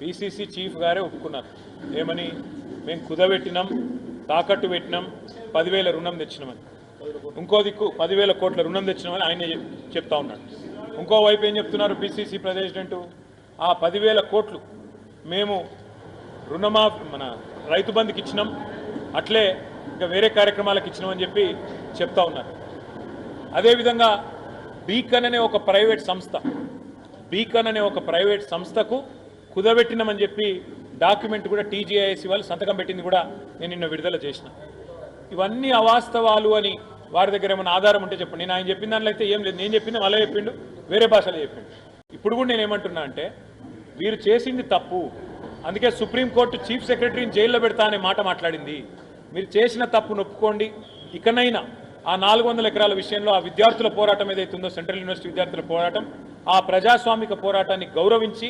PCC chief గారే ఒప్పుకున్నారు. ఏమని? మేము కుదబెట్టినాం తాకట్టు పెట్టినాం పదివేల రుణం తెచ్చినామని. ఇంకో దిక్కు పదివేల కోట్ల రుణం తెచ్చినామని ఆయన చెప్తా ఉన్నాడు. ఇంకో వైపు ఏం చెప్తున్నారు పిసిసి ప్రెసిడెంట్? ఆ పదివేల కోట్లు మేము రుణమా మన రైతు బంధుకి ఇచ్చినాం అట్లే ఇంకా వేరే కార్యక్రమాలకు ఇచ్చినామని చెప్పి చెప్తా ఉన్నారు. అదేవిధంగా బీకన్ అనే ఒక ప్రైవేట్ సంస్థ బీకన్ అనే ఒక ప్రైవేట్ సంస్థకు కుదబెట్టినామని చెప్పి డాక్యుమెంట్ కూడా టీజీఐఎస్సీ వాళ్ళు సంతకం పెట్టింది కూడా నేను నిన్న విడుదల చేసిన. ఇవన్నీ అవాస్తవాలు అని వారి దగ్గర ఏమైనా ఆధారం ఉంటే చెప్పండి. నేను ఆయన చెప్పిన దాంట్లో అయితే ఏం లేదు. నేను చెప్పింది మళ్ళీ చెప్పిండు వేరే భాషలో చెప్పిండు. ఇప్పుడు కూడా నేను ఏమంటున్నా అంటే వీరు చేసింది తప్పు. అందుకే సుప్రీంకోర్టు చీఫ్ సెక్రటరీని జైల్లో పెడతా అనే మాట మాట్లాడింది. మీరు చేసిన తప్పు నొప్పుకోండి. ఇకనైనా ఆ నాలుగు వందల ఎకరాల విషయంలో ఆ విద్యార్థుల పోరాటం ఏదైతే ఉందో సెంట్రల్ యూనివర్సిటీ విద్యార్థుల పోరాటం ఆ ప్రజాస్వామిక పోరాటాన్ని గౌరవించి